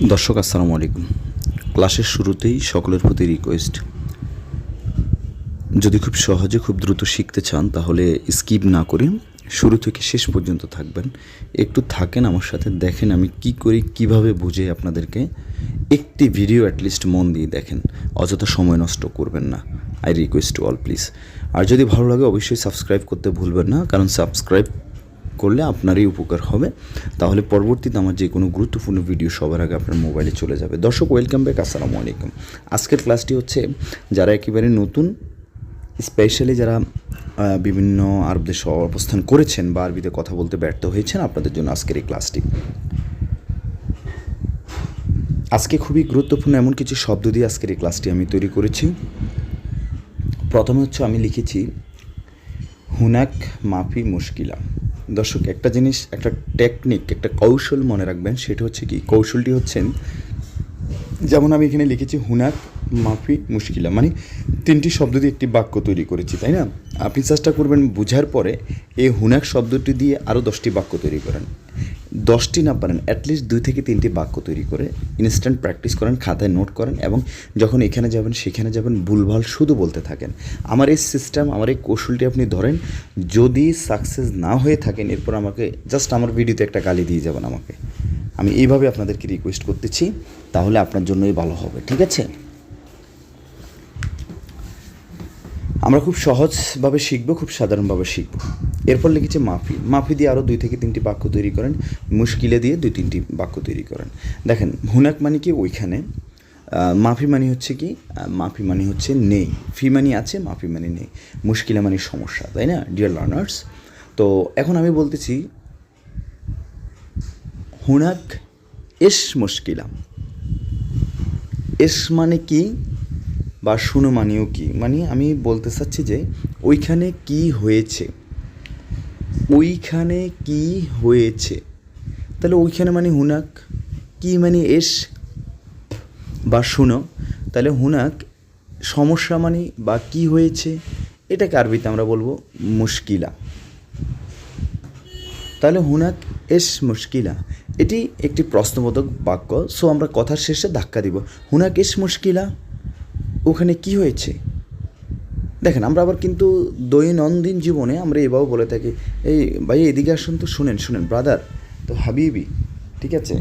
দর্শক, আসসালামু আলাইকুম। ক্লাসের শুরুতেই সকলের প্রতি রিকোয়েস্ট যদি খুব সহজে, খুব দ্রুত শিখতে চান, তাহলে স্কিপ না করে শুরু থেকে শেষ পর্যন্ত থাকবেন। একটু থাকেন আমার সাথে, দেখেন আমি কি করি, কীভাবে বুঝে আপনাদেরকে একটি ভিডিও অ্যাটলিস্ট মন দিয়ে দেখেন। অযথা সময় নষ্ট করবেন না। I request to all please আর যদি ভালো লাগে, অবশ্যই সাবস্ক্রাইব করতে ভুলবেন না, কারণ সাবস্ক্রাইব করলে আপনারই উপকার হবে। তাহলে পরবর্তীতে আমার যে কোনো গুরুত্বপূর্ণ ভিডিও সবার আগে আপনার মোবাইলে চলে যাবে। দর্শক ওয়েলকাম ব্যাক আসসালামু আলাইকুম। আজকের ক্লাসটি হচ্ছে, যারা একেবারে নতুন স্পেশালি যারা বিভিন্ন আরব দেশে অবস্থান করেছেন বা আরবিতে কথা বলতে ব্যর্থ হয়েছেন, আপনাদের জন্য আজকের এই ক্লাসটি আজকে খুবই গুরুত্বপূর্ণ এমন কিছু শব্দ দিয়ে আজকের এই ক্লাসটি আমি তৈরি করেছি। প্রথমে হচ্ছে আমি লিখেছি, হুনাক মাফি মুশকিলা। দর্শক, একটা জিনিস, একটা টেকনিক একটা কৌশল মনে রাখবেন, সেটা হচ্ছে কি, কৌশলটি হচ্ছেন, যেমন আমি এখানে লিখেছি হুনাক মাফি মুশকিলা মানে তিনটি শব্দ দিয়ে একটি বাক্য তৈরি করেছি, তাই না? আপনি চেষ্টা করবেন বুঝার পরে এই হুনাক শব্দটি দিয়ে আরও দশটি বাক্য তৈরি করেন। দশটি না পারেন অ্যাটলিস্ট দুই থেকে তিনটি বাক্য তৈরি করে ইনস্ট্যান্ট প্র্যাকটিস করেন, খাতায় নোট করেন এবং যখন এখানে যাবেন, সেখানে যাবেন, ভুলভাল শুধু বলতে থাকেন। আমার এই সিস্টেম আমার এই কৌশলটি আপনি ধরেন, যদি সাকসেস না হয়ে থাকেন, এরপর আমাকে জাস্ট আমার ভিডিওতে একটা গালি দিয়ে যাবেন আমাকে। আমি এইভাবে আপনাদেরকে রিকোয়েস্ট করতেছি, তাহলে আপনার জন্যই ভালো হবে, ঠিক আছে? আমরা খুব সহজভাবে শিখব, খুব সাধারণভাবে শিখব। এরপর লিখেছে মাফি। মাফি দিয়ে আরও দুই থেকে তিনটি বাক্য তৈরি করেন। মুশকিলে দিয়ে দুই তিনটি বাক্য তৈরি করেন। দেখেন, হুনাক মানে কি ওইখানে? মাফি মানে হচ্ছে কি? মাফি মানে হচ্ছে নেই। ফি মানে আছে, মাফি মানে নেই। মুশকিলা মানে সমস্যা, তাই না? ডিয়ার লার্নার্স তো এখন আমি বলতেছি, হুনাক এস মুশকিলা। এস মানে কি? বা শুনো মানেও কি? মানে আমি বলতে চাচ্ছি যে, ওইখানে কি হয়েছে? ওইখানে কি হয়েছে? তাহলে ওইখানে মানে হুনাক কি মানে এস বা শুনো? তাহলে হুনাক সমস্যা মানে বা কি হয়েছে? এটাকে আরবিতে আমরা বলব মুশকিলা। তাহলে হুনাক এস মুশকিলা। এটি একটি প্রশ্নবোধক বাক্য, সো আমরা কথার শেষে ধাক্কা দিব। হুনাক এস মুশকিলা? ওখানে কি হয়েছে? দেখেন, আমরা আবার কিন্তু দৈনন্দিন জীবনে আমরা এভাবে বলে থাকি, এই ভাই, এদিকে আসুন তো, শুনেন শুনেন ব্রাদার তো হাবিবি, ঠিক আছে?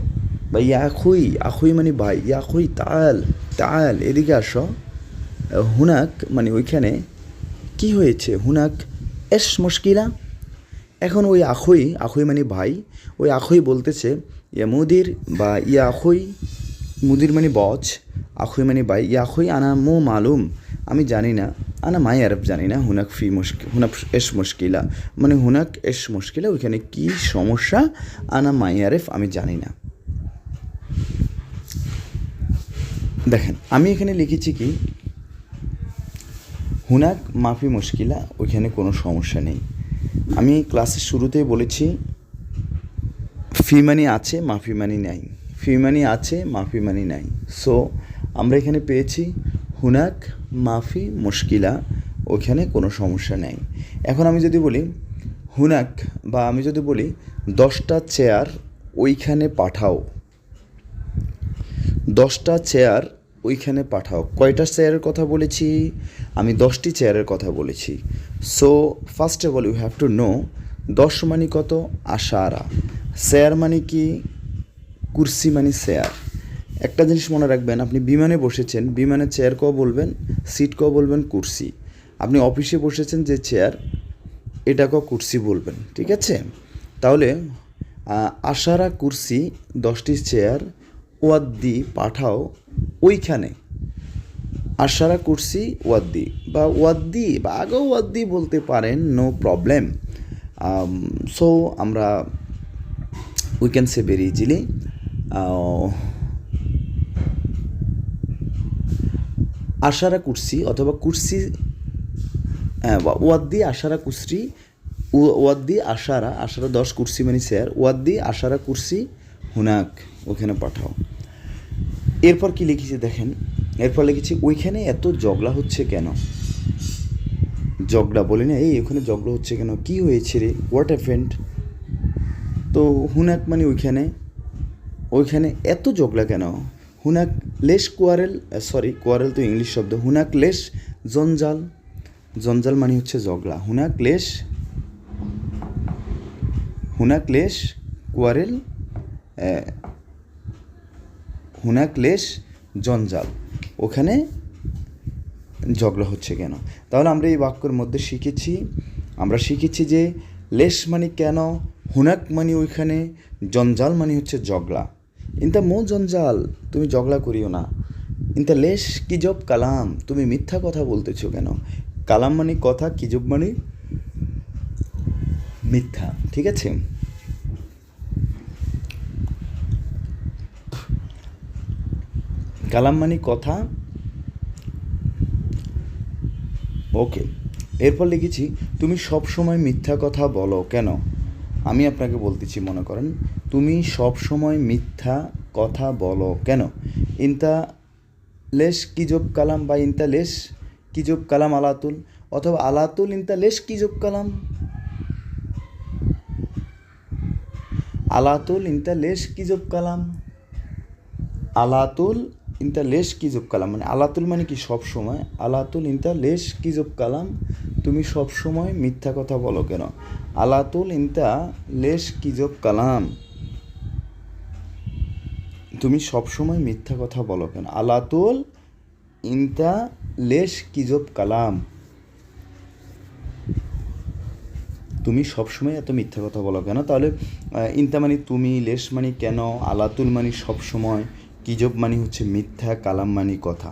ভাই আখুই আখুই মানে ভাই আখুই তাল তাল, এদিকে আসো। হুনাক মানে ওইখানে কি হয়েছে? হুনাক, এস, মুশকিলা? এখন ওই আখই আখই মানে ভাই, ওই আখই বলতেছে, ইয়া মুদির বা ইয়া আখই মুদির মানে বচ আখই মানে ভাই ইয়া আখই আনা মো মালুম। আমি জানি না, আনা মাই আরব জানি না, হুনাক ফি মুশকিল হুনাক এস মুশকিলা। মানে হুনাক এস মুশকিলা, ওইখানে কি সমস্যা? আনা মাই আরেফ আমি জানি না। দেখেন, আমি এখানে লিখেছি কি, হুনাক মাফি মুশকিলা, ওইখানে কোনো সমস্যা নেই। আমি ক্লাসের শুরুতেই বলেছি, ফি মানি আছে, মাফি মানি নাই। ফি মানি আছে, মাফি মানি নাই। সো আমরা এখানে পেয়েছি হুনাক, মাফি, মুশকিলা ওইখানে কোনো সমস্যা নেই। এখন আমি যদি বলি হুনাক বা আমি যদি বলি দশটা চেয়ার ওইখানে পাঠাও। দশটা চেয়ার ওইখানে পাঠাও। কয়টা চেয়ারের কথা বলেছি? আমি দশটি চেয়ারের কথা বলেছি। So first of all you have to know দশ মানে কত? আশারা। চেয়ার মানে কি? কুর্সি মানে চেয়ার। একটা জিনিস মনে রাখবেন, আপনি বিমানে বসেছেন বিমানে চেয়ার ক বলবেন সিট ক বলবেন, কুর্সি। আপনি অফিসে বসেছেন যে চেয়ার এটা ক কুর্সি বলবেন, ঠিক আছে? তাহলে আশারা কুর্সি, দশটি চেয়ার ওয়াদ্দি পাঠাও ওইখানে। আশারা কুর্সি, ওয়াদ্দি, বা ওয়াদ্দি, বা আগেও ওয়াদ্দি বলতে পারেন নো প্রবলেম সো আমরা we can say very easily আশারা কুর্সি অথবা কুর্সি হ্যাঁ ওয়াদ্দি আশারা কুর্সি, ও- ওয়াদ্দি আশারা আশারা দশ কুর্সি মানে স্যার, ওয়াদ্দি আশারা কুর্সি হুনাক, ওখানে পাঠাও। এরপর কি লিখেছি দেখেন, এরপর লিখেছি, ওইখানে এত জগলা হচ্ছে কেন? জগলা বলি না, এই ওখানে জগলা হচ্ছে কেন? কি হয়েছে রে? হোয়াট হ্যাপেন্ড তো হুনাক মানে ওইখানে ওইখানে এত জগলা কেন? হুনাক লেশ কোয়ারেল সরি কোয়ারেল তো ইংলিশ শব্দ, হুনাক লেশ জঞ্জাল। জঞ্জাল মানে হচ্ছে জগলা হুনাক লেশ হুনাক লেশ কোয়ারেল হুনাক লেশ জঞ্জাল। ওখানে ঝগড়া হচ্ছে কেন? তাহলে আমরা এই বাক্যের মধ্যে শিখেছি, আমরা শিখেছি যে লেশ মানে কেন, হুনাক মানে ওইখানে, জঞ্জাল মানে হচ্ছে জগলা ইনতা মো জঞ্জাল তুমি জগলা করিও না। ইনতা লেশ কিজব কালাম, তুমি মিথ্যা কথা বলতেছো কেন? কালাম মানে কথা কিজব মানে? মিথ্যা, ঠিক আছে? কালাম মানে কথা। ওকে, এরপর লিখেছি, তুমি সব সময় মিথ্যা কথা বলো কেন? আমি আপনাকে বলতেছি, মনে করেন তুমি সব সময় মিথ্যা কথা বলো, কেন? ইনতা লেশ কিজব কালাম বা ইনতা লেশ কিজব কালাম আলাতুল? অথবা আলাতুল, ইনতা লেশ কিজব কালাম? আলাতুল, ইনতা লেশ কিজব কালাম? আলাতুল, ইনতা লেশ কিজব কালাম? মানে আলাতুল মানে কি সব সময়? আলাতুল, ইনতা লেশ কিজব কালাম? তুমি সব সময় মিথ্যা কথা বলো, কেন? আলাতুল, ইনতা লেশ কিজব কালাম? তুমি সব সময় মিথ্যা কথা বলো কেন? আলাতুল ইনতা লেশ কিজব কালাম। তুমি সবসময় এত মিথ্যা কথা বলো কেন? তাহলে ইনতা মানে তুমি, লেশ মানে কেন? আলাতুল মানে সবসময়, কিজব মানে হচ্ছে মিথ্যা, কালাম মানে কথা।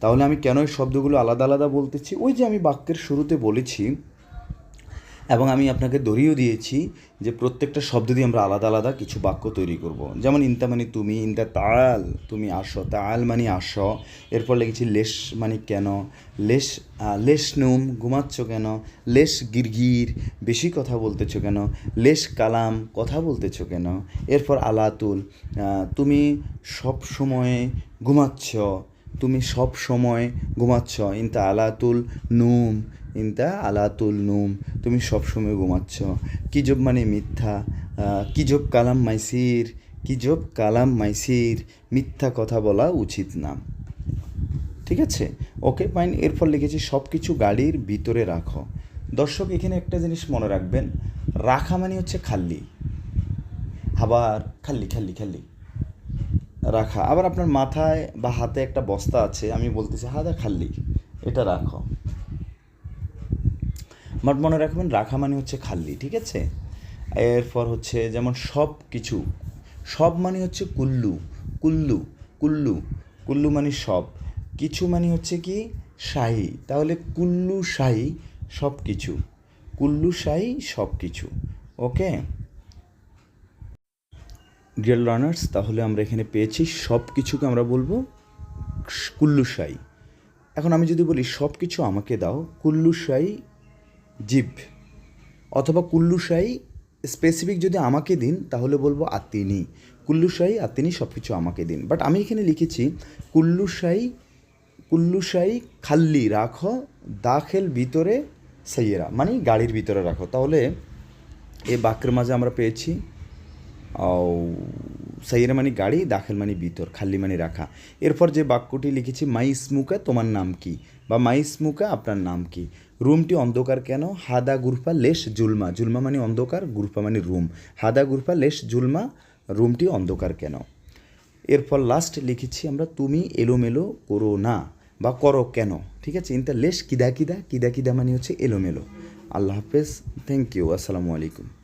তাহলে আমি কেন এই শব্দগুলো আলাদা আলাদা বলতেছি? ওই যে আমি বাক্যের শুরুতে বলেছি এবং আমি আপনাকে ধরিয়েও দিয়েছি যে প্রত্যেকটা শব্দ দিয়ে আমরা আলাদা আলাদা কিছু বাক্য তৈরি করব। যেমন, ইনতা মানে তুমি, ইনতা তাল তুমি আসো তাল মানে আসো। এরপর লিখেছি, লেশ মানে কেন? লেশ লেশ নুম, ঘুমাচ্ছ কেন? লেশ গিরগির, বেশি কথা বলতেছো কেন? লেশ কালাম, কথা বলতেছো কেন? এরপর, আলাতুল তুমি সব সময় ঘুমাচ্ছ। তুমি সব সময় ঘুমাচ্ছ। ইনতা আলাতুল নুম ইনতা আলাতুল নুম, তুমি সবসময় ঘুমাচ্ছ। কিজব মানে মিথ্যা? কিজব কালাম মাইসির? কিজব কালাম মাইসির? মিথ্যা কথা বলা উচিত না। ঠিক আছে? Okay, fine. এরপর লিখেছি সব কিছু গাড়ির ভিতরে রাখো। দর্শক, এখানে একটা জিনিস মনে রাখবেন। রাখা মানে হচ্ছে খাল্লি আবার খাল্লি খাল্লি খাল্লি রাখা। আবার আপনার মাথায় বা হাতে একটা বস্তা আছে, আমি বলতেছি, হাদা খাল্লি এটা রাখো। বাট মনে রাখবেন, রাখা মানে হচ্ছে খাল্লি ঠিক আছে? এরপর হচ্ছে যেমন সব কিছু সব মানে হচ্ছে কুল্লু কুল্লু কুল্লু কুল্লু মানে সব, কিছু মানে হচ্ছে কি? শাহী, তাহলে কুল্লু শাহী সব কিছু কুল্লু শাহী সব কিছু ওকে? ডিয়ার লার্নার্স তাহলে আমরা এখানে পেয়েছি সব কিছুকে আমরা বলব কুল্লু কুল্লুশাই এখন আমি যদি বলি সব কিছু আমাকে দাও, কুল্লু কুল্লুশাই জিভ অথবা কুল্লুশাই স্পেসিফিক যদি আমাকে দিন, তাহলে বলব আত্মিনী কুল্লুশাই আত্মিনী সব কিছু আমাকে দিন। বাট আমি এখানে লিখেছি কুল্লুশাই কুল্লুশাই খাল্লি রাখো, দাখেল ভিতরে সাইয়েরা মানে গাড়ির ভিতরে রাখো। তাহলে এই বাক্যের মাঝে আমরা পেয়েছি সাইয়েরা মানে গাড়ি, দাখেল মানে ভিতর, খাল্লি মানে রাখা। এরপর যে বাক্যটি লিখেছি মাই স্মুকা তোমার নাম কি? বা মাই স্মুকা আপনার নাম কি? রুমটি অন্ধকার কেন? হাদা গুরফা লেস জুলমা। জুলমা মানে অন্ধকার, গুরফা মানে রুম। হাদা গুরফা লেস জুলমা, রুমটি অন্ধকার কেন? এরপর লাস্ট লিখেছি আমরা, তুমি এলোমেলো করো না বা করো কেন? ঠিক আছে? ইনটা লেশ কিদা কিদা? কিদা কিদা মানে হচ্ছে এলোমেলো। আল্লাহ হাফেজ। থ্যাংক ইউ আসসালামু আলাইকুম।